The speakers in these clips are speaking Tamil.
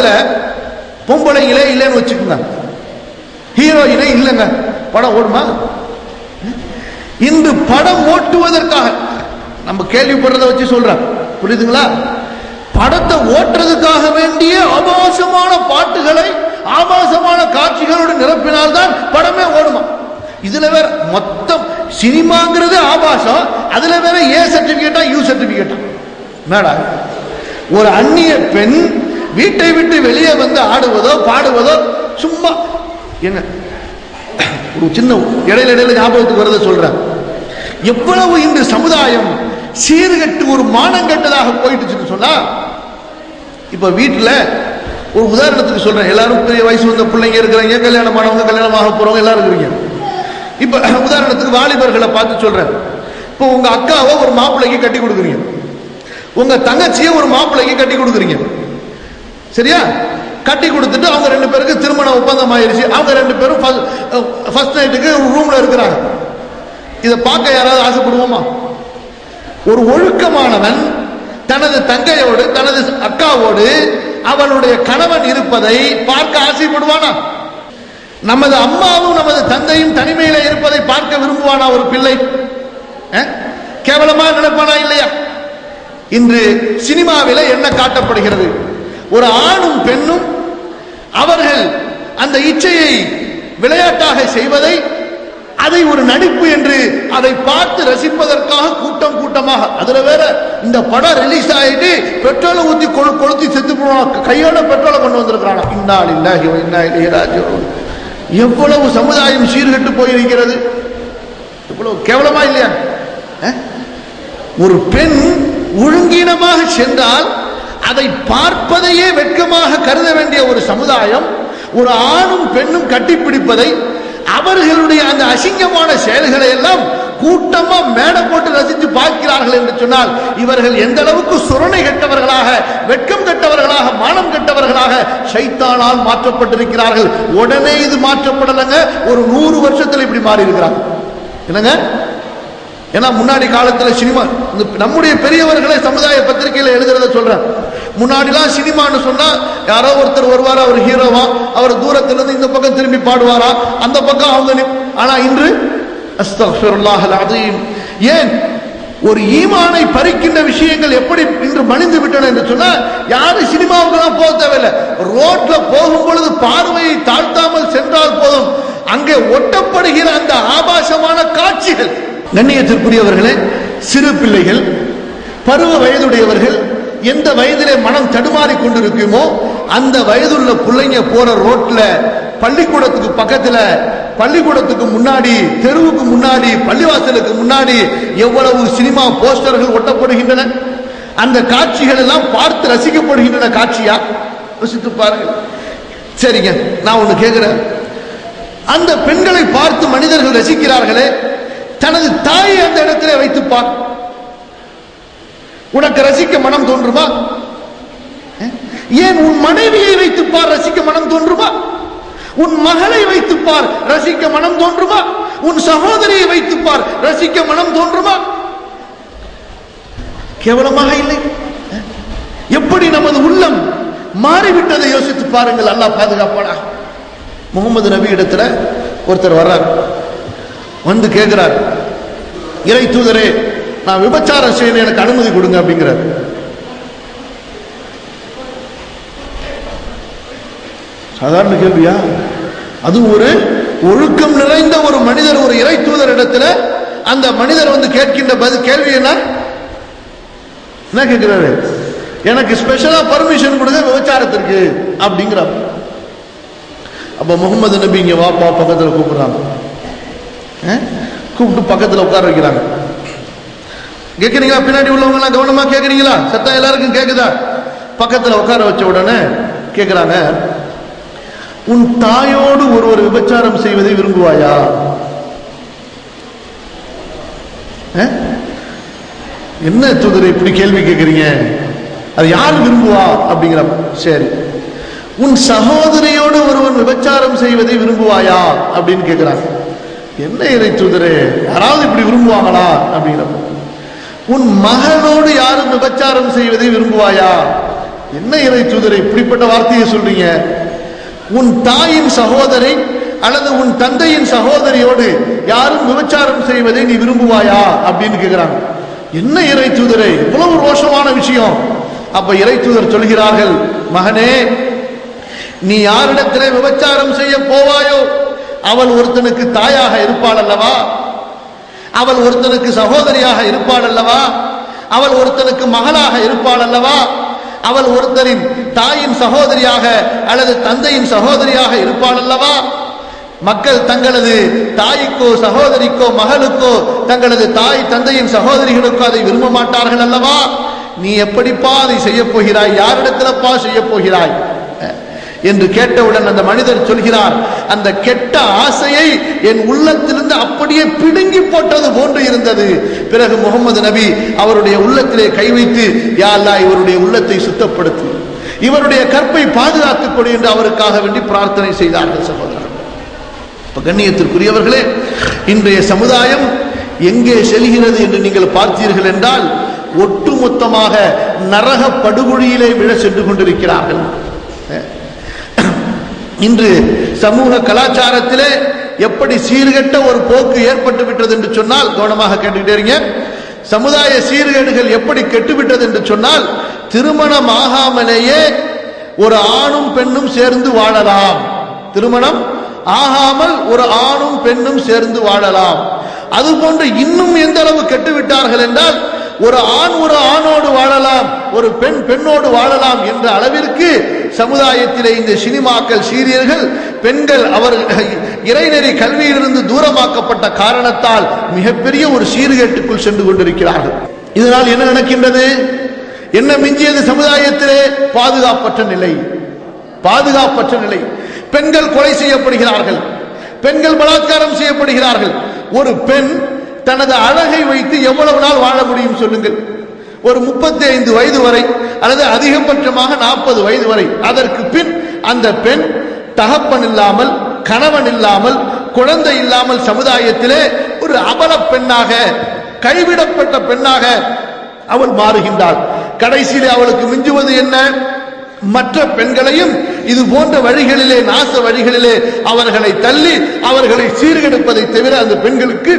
படத்துல பொம்பளைங்களே இல்லைன்னு வச்சுக்கோங்க. ஹீரோயினே இல்லைங்க. படம் ஓடுமா? இன்று படம் ஓட்டுவதற்காக நம்ம கேள்விப்படுறத வச்சு சொல்றேன். புரியுதுங்களா? படத்தை ஓட்டுறதுக்காக வேண்டிய ஆபாசமான பாட்டுகளை ஆபாசமான காட்சிகளோடு நிரப்பினால்தான் படமே ஓடுமா? இதுல வேற மொத்தம் சினிமாங்கிறது ஆபாசம் அதுல வேற ஏ சர்டிபிகேட்டா யூ சர்டிபிகேட்டா மேடா ஒரு அந்நிய பெண் வீட்டை விட்டு வெளியே வந்து ஆடுவதோ பாடுவதோ சும்மா என்ன? ஒரு சின்ன இடையில இடையில ஞாபகத்துக்கு வரத சொல்றேன். எவ்வளவு இந்த சமுதாயம் சீர்கட்டு ஒரு மானம் கட்டதாக போயிட்டுச்சுன்னு சொன்னா இப்ப வீட்டுல ஒரு உதாரணத்துக்கு சொல்றேன். எல்லாரும் பெரிய வயசு வந்த பிள்ளைங்க இருக்கிறாங்க கல்யாணம் ஆனவங்க கல்யாணம் ஆக போறவங்க எல்லாரும் இருக்கிறீங்க. இப்ப உதாரணத்துக்கு வாலிபர்களை பார்த்து சொல்றேன். இப்போ உங்க அக்காவை ஒரு மாப்பிள்ளைக்கு கட்டி கொடுக்குறீங்க. உங்க தங்கச்சியை ஒரு மாப்பிள்ளைக்கு கட்டி கொடுக்குறீங்க. சரியா? கட்டி கொடுத்துட்டு அவங்க ரெண்டு பேருக்கு திருமண ஒப்பந்தம் ஆயிடுச்சு அவங்க ரெண்டு பேரும் ஃபர்ஸ்ட் நைட்டுக்கு ரூம்ல இருக்கிறாங்க. இதை பார்க்க யாராவது ஆசைப்படுவோமா? ஒரு ஒழுக்கமானவன் தனது தங்கையோடு தனது அக்காவோடு அவனுடைய கணவன் இருப்பதை பார்க்க ஆசைப்படுவானா? நமது அம்மாவும் நமது தந்தையும் தனிமையில இருப்பதை பார்க்க விரும்புவானா ஒரு பிள்ளை? கேவலமா நினைப்பானா இல்லையா? இன்று சினிமாவில என்ன காட்டப்படுகிறது? ஒரு ஆணும் பெண்ணும் அவர்கள் அந்த இச்சையை விளையாட்டாக செய்வதை அதை ஒரு நடிப்பு என்று அதை பார்த்து ரசிப்பதற்காக கூட்டம் கூட்டமாக அதுல வேற இந்த படம் ரிலீஸ் ஆயிட்டு பெட்ரோலை ஊத்தி கொழு கொளுத்தி செத்து போனோம் கையோட பெட்ரோலை கொண்டு வந்திருக்கிறான்? இன்னால் இல்லாஹி வ இன்னா இலைஹி எவ்வளவு சமுதாயம் சீர்கெட்டு போயிருக்கிறது. எவ்வளவு கேவலமா இல்லையா? ஒரு பெண் ஒழுங்கீனமாக சென்றால் அதை பார்ப்பதையே வெட்கமாக கருத வேண்டிய ஒரு சமுதாயம் ஒரு ஆணும் பெண்ணும் கட்டிப்பிடிப்பதை அவர்களுடைய அந்த அசிங்கமான செயல்களை எல்லாம் கூட்டமா மேடை போட்டு ரசித்து பார்க்கிறார்கள் என்று சொன்னால் இவர்கள் எந்த அளவுக்கு சுரணை கெட்டவர்களாக வெட்கம் கெட்டவர்களாக மானம் கெட்டவர்களாக சைத்தானால் மாற்றப்பட்டிருக்கிறார்கள். உடனே இது மாற்றப்படலைங்க. ஒரு நூறு வருஷத்தில் இப்படி மாறி இருக்கிறாங்க என்னங்க? ஏன்னா முன்னாடி காலத்தில் சினிமா இந்த நம்முடைய பெரியவர்களை சமுதாய பத்திரிகையில் எழுதுறத சொல்றேன் முன்னாடிலாம் சினிமான்னு சொன்னா யாரோ ஒருத்தர் வருவார் அவர் ஹீரோவா அவர் தூரத்துல இருந்து இந்த பக்கம் திரும்பி பாடுவாரா அந்த பக்கம் அவங்க ஆனா இன்று அஸ்தக்ஃபிருல்லாஹ் அலீம் ஏன்? ஒரு ஈமானை பறிக்கின்ற விஷயங்கள் எப்படி இன்று மணிந்து விட்டன என்று சொன்னா யாரு சினிமாவுக்கெல்லாம் போக தேவையில்லை. ரோட்ல போகும் பொழுது பார்வையை தாழ்த்தாமல் சென்றால் போதும். அங்கே ஒட்டப்படுகிற அந்த ஆபாசமான காட்சிகள். கண்ணியத்திற்குரியவர்களே சிறு பிள்ளைகள் பருவ வயதுடையவர்கள் எந்த வயதிலே மனம் தடுமாறி கொண்டிருக்குமோ அந்த வயதுள்ள பிள்ளைங்க போற ரோட்ல பள்ளிக்கூடத்துக்கு பக்கத்துல பள்ளிக்கூடத்துக்கு முன்னாடி தெருவுக்கு முன்னாடி பள்ளிவாசலுக்கு முன்னாடி எவ்வளவு சினிமா போஸ்டர்கள் ஒட்டப்படுகின்றன? அந்த காட்சிகள் எல்லாம் பார்த்து ரசிக்கப்படுகின்றன காட்சியா? யோசித்து பாருங்க சரிங்க நான் ஒண்ணு கேட்கிறேன் அந்த பெண்களை பார்த்து மனிதர்கள் ரசிக்கிறார்களே தனது தாயை அந்த இடத்திலே வைத்துப்பார். உனக்கு ரசிக்க மனம் தோன்றுமா? ஏன் உன் மனைவியை வைத்து பார் ரசிக்க மனம் தோன்றுமா? உன் மகளை வைத்து பார் ரசிக்க மனம் தோன்றுமா? உன் சகோதரியை வைத்து பார் ரசிக்க மனம் தோன்றுமா? கேவலமாக இல்லை. எப்படி நமது உள்ளம் மாறிவிட்டதை யோசித்து பாருங்கள். அல்லாஹ் பாதுகாப்பானா முகமது நபி இடத்துல ஒருத்தர் வர்றார். வந்து கேட்கிறார் இறை தூதரே நான் விபச்சாரம் செய்ய எனக்கு அனுமதி கொடுங்க அப்படிங்கிறார். சாதாரண கேள்வியா? அது ஒரு ஒழுக்கம் நிறைந்த ஒரு மனிதர் ஒரு இறை தூதர் இடத்துல அந்த மனிதர் வந்து கேட்கின்ற பதில் கேள்வி என்ன? என்ன கேட்கிறாரு? எனக்கு ஸ்பெஷலா பர்மிஷன் கொடுங்க விபச்சாரத்திற்கு அப்படிங்கிறார். அப்ப முகமது நபி இங்க வாப்பா பக்கத்துல கூப்பிடுறாங்க. கூப்பிட்டு பக்கத்துல உட்கார வைக்கிறாங்க. கேட்குறீங்களா பின்னாடி உள்ளவங்கலாம் கவனமாக கவனமா சத்தம் எல்லாருக்கும் கேட்குதா பக்கத்தில் உட்கார வச்ச உடனே கேட்குறாங்க உன் தாயோடு ஒருவர் விபச்சாரம் செய்வதை விரும்புவாயா? என்ன தூதர் இப்படி கேள்வி கேட்குறீங்க அது யார் விரும்புவா? அப்படிங்கிற சரி. உன் சகோதரியோடு ஒருவன் விபச்சாரம் செய்வதை விரும்புவாயா? அப்படின்னு கேட்கிறாங்க என்ன இறை தூதரே? யாராவது இப்படி விரும்புவாங்களா? அப்படிங்கிறப்ப உன் மகனோடு யாரும் விபச்சாரம் செய்வதை விரும்புவாயா? என்ன இறை தூதரை இப்படிப்பட்ட வார்த்தையை சொல்றீங்க? உன் தாயின் சகோதரி அல்லது உன் தந்தையின் சகோதரியோடு யாரும் விபச்சாரம் செய்வதை நீ விரும்புவாயா? அப்படின்னு கேட்கிறாங்க என்ன இறை தூதரை? இவ்வளவு ரோஷமான விஷயம். அப்ப இறை தூதர் சொல்கிறார்கள் மகனே நீ யாரிடத்திலே விபச்சாரம் செய்ய போவாயோ? அவள் ஒருத்தனுக்கு தாயாக இருப்பாள் அல்லவா? அவள் ஒருத்தனுக்கு சகோதரியாக இருப்பாள் அல்லவா அவள் ஒருத்தனுக்கு மகளாக இருப்பாள் அல்லவா அவள் ஒருத்தரின் தாயின் சகோதரியாக அல்லது தந்தையின் சகோதரியாக இருப்பாள் அல்லவா மக்கள் தங்களது தாய்க்கோ சகோதரிக்கோ மகளுக்கோ தங்களது தாய் தந்தையின் சகோதரிகளுக்கோ அதை விரும்ப மாட்டார்கள் அல்லவா நீ எப்படிப்பா அதை செய்ய போகிறாய்? யாரிடத்திலப்பா செய்ய போகிறாய்? என்று கேட்டவுடன் அந்த மனிதர் சொல்கிறார் அந்த கெட்ட ஆசையை என் உள்ளத்திலிருந்து அப்படியே பிடுங்கி போட்டது போன்று இருந்தது. பிறகு முகமது நபி அவருடைய உள்ளத்திலே கை வைத்து யா இவருடைய உள்ளத்தை சுத்தப்படுத்து. இவருடைய கற்பை பாதுகாத்துக் கொடு என்று அவருக்காக வேண்டி பிரார்த்தனை செய்தார்கள் சகோதரர். இப்ப கண்ணியத்திற்குரியவர்களே இன்றைய சமுதாயம் எங்கே செல்கிறது என்று நீங்கள் பார்த்தீர்கள் என்றால் ஒட்டுமொத்தமாக நரக படுகொழியிலே விழ சென்று கொண்டிருக்கிறார்கள். இன்று சமூக கலாச்சாரத்திலே எப்படி சீர்கெட்ட ஒரு போக்கு ஏற்பட்டு விட்டது என்று சொன்னால் கவனமாக கேட்டுக்கிட்டே இருங்க. சமுதாய சீர்கேடுகள் எப்படி கெட்டுவிட்டது என்று சொன்னால் திருமணம் ஆகாமலேயே ஒரு ஆணும் பெண்ணும் சேர்ந்து வாழலாம். திருமணம் ஆகாமல் ஒரு ஆணும் பெண்ணும் சேர்ந்து வாழலாம். அதுபோன்று இன்னும் எந்த அளவு கெட்டுவிட்டார்கள் என்றால் ஒரு ஆண் ஒரு ஆணோடு வாழலாம் ஒரு பெண் பெண்ணோடு வாழலாம் என்ற அளவிற்கு சமுதாயத்திலே இந்த சினிமாக்கள் சீரியர்கள் பெண்கள் அவர் இறைநெறி கல்வியிலிருந்து தூரமாக்கப்பட்ட காரணத்தால் மிகப்பெரிய ஒரு சீர்கேட்டுக்குள் சென்று கொண்டிருக்கிறார்கள். இதனால் என்ன நடக்கின்றது? என்ன மிஞ்சியது சமுதாயத்திலே? பாதுகாப்பற்ற நிலை. பாதுகாப்பற்ற நிலை. பெண்கள் கொலை செய்யப்படுகிறார்கள். பெண்கள் பலாத்காரம் செய்யப்படுகிறார்கள். ஒரு பெண் தனது அழகை வைத்து எவ்வளவு நாள் வாழ முடியும் சொல்லுங்கள். ஒரு முப்பத்தி ஐந்து வயது வரை அல்லது அதிகபட்சமாக நாற்பது வயது வரை. அதற்கு பின் அந்த பெண் தகப்பன் இல்லாமல் கணவன் இல்லாமல் குழந்தை இல்லாமல் சமுதாயத்திலே ஒரு அபல பெண்ணாக கைவிடப்பட்ட பெண்ணாக அவள் மாறுகின்றாள். கடைசியிலே அவளுக்கு மிஞ்சுவது என்ன? மற்ற பெண்களையும் இது போன்ற வழிகளிலே நாச வழிகளிலே அவர்களை தள்ளி அவர்களை சீர்கெடுப்பதை தவிர அந்த பெண்களுக்கு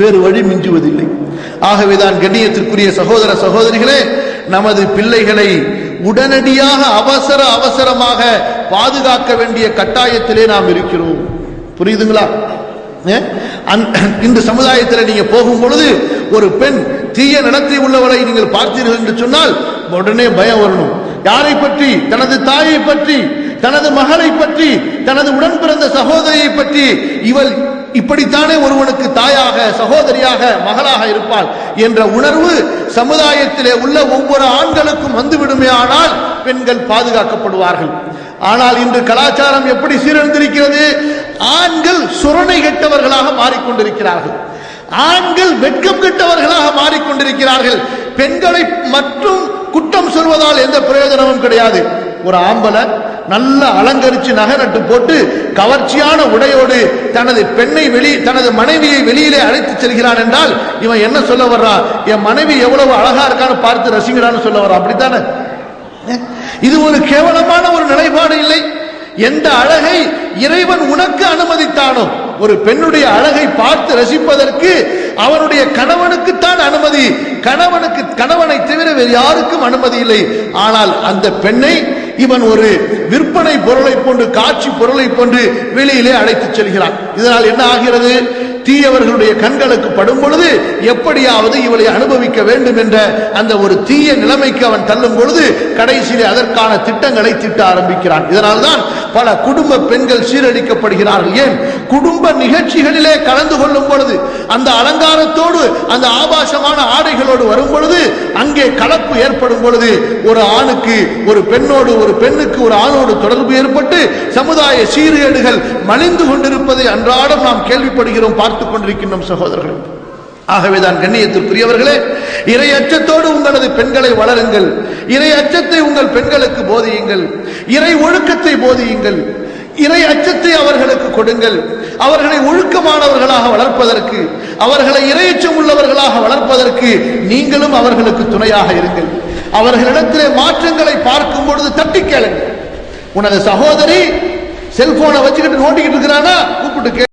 வேறு வழி மிஞ்சுவதில்லை. ஆகவேதான் கண்ணியத்திற்குரிய சகோதர சகோதரிகளே நமது பிள்ளைகளை உடனடியாக அவசர அவசரமாக பாதுகாக்க வேண்டிய கட்டாயத்திலே நாம் இருக்கிறோம். புரியுதுங்களா? இந்த சமுதாயத்தில் நீங்க போகும் பொழுது ஒரு பெண் தீய நடத்தை உள்ளவரை நீங்கள் பார்த்தீர்கள் என்று சொன்னால் உடனே பயம் வரணும். யாரை பற்றி? தனது தாயை பற்றி தனது மகளை பற்றி தனது உடன் பிறந்த சகோதரியை பற்றி இவள் இப்படித்தானே ஒருவனுக்கு தாயாக சகோதரியாக மகளாக இருப்பாள் என்ற உணர்வு சமுதாயத்திலே உள்ள ஒவ்வொரு ஆண்களுக்கும் வந்துவிடுமே ஆனால் பெண்கள் பாதுகாக்கப்படுவார்கள். ஆனால் இன்று கலாச்சாரம் எப்படி சீரழிந்திருக்கிறது? ஆண்கள் சுரணை கெட்டவர்களாக மாறிக்கொண்டிருக்கிறார்கள். ஆண்கள் வெட்கம் கெட்டவர்களாக மாறிக்கொண்டிருக்கிறார்கள். பெண்களை மட்டும் குற்றம் சொல்வதால் எந்த பிரயோஜனமும் கிடையாது. ஒரு ஆம்பளை நல்லா அலங்கரிச்சு நகை நட்டு போட்டு கவர்ச்சியான உடையோடு தனது பெண்ணை வெளி தனது மனைவியை வெளியிலே அழைத்து செல்கிறான் என்றால் இவன் என்ன சொல்ல வர்றான் என் மனைவி எவ்வளவு அழகா இருக்கான்னு பார்த்து ரசிக்கிறான்னு சொல்ல வர்றான் அப்படித்தானே? இது ஒரு கேவலமான ஒரு நிலைப்பாடு இல்லை. எந்த அழகை இறைவன் உனக்கு அனுமதித்தானோ ஒரு பெண்ணுடைய அழகை பார்த்து ரசிப்பதற்கு அவனுடைய கணவனுக்குத்தான் அனுமதி. கணவனுக்கு கணவனை தவிர வேறு யாருக்கும் அனுமதி இல்லை. ஆனால் அந்த பெண்ணை இவன் ஒரு விற்பனை பொருளை போன்று காட்சி பொருளை போன்று வெளியிலே அழைத்துச் செல்கிறான். இதனால் என்ன ஆகிறது? தீயவர்களுடைய கண்களுக்கு படும் பொழுது எப்படியாவது இவளை அனுபவிக்க வேண்டும் என்ற அந்த ஒரு தீய நிலைமைக்கு அவன் தள்ளும் பொழுது கடைசியிலே அதற்கான திட்டங்களை திட்ட ஆரம்பிக்கிறான். இதனால்தான் பல குடும்ப பெண்கள் சீரழிக்கப்படுகிறார்கள். ஏன்? குடும்ப நிகழ்ச்சிகளிலே கலந்து கொள்ளும் பொழுது அந்த அலங்காரத்தோடு அந்த ஆபாசமான ஆடைகளோடு வரும் பொழுது அங்கே கலப்பு ஏற்படும் பொழுது ஒரு ஆணுக்கு ஒரு பெண்ணோடு ஒரு பெண்ணுக்கு ஒரு ஆணோடு தொடர்பு ஏற்பட்டு சமுதாய சீர்கேடுகள் மலிந்து கொண்டிருப்பதை அன்றாடம் நாம் கேள்விப்படுகிறோம் பார்த்துக் கொண்டிருக்கின்றோம் சகோதரர்கள். ஆகவேதான் கண்ணியத்திற்குரியவர்களே இறை அச்சத்தோடு உங்களது பெண்களை வளருங்கள். இறை அச்சத்தை உங்கள் பெண்களுக்கு போதியுங்கள். இறை ஒழுக்கத்தை போதியுங்கள். இறை அச்சத்தை அவர்களுக்கு கொடுங்கள். அவர்களை ஒழுக்கமானவர்களாக வளர்ப்பதற்கு அவர்களை இறையச்சம் உள்ளவர்களாக வளர்ப்பதற்கு நீங்களும் அவர்களுக்கு துணையாக இருங்கள். அவர்களிடத்திலே மாற்றங்களை பார்க்கும் பொழுது தட்டி கேளுங்கள். உனது சகோதரி செல்போனை வச்சுக்கிட்டு நோண்டிக்கிட்டு இருக்கிறானா? கூப்பிட்டு கேளு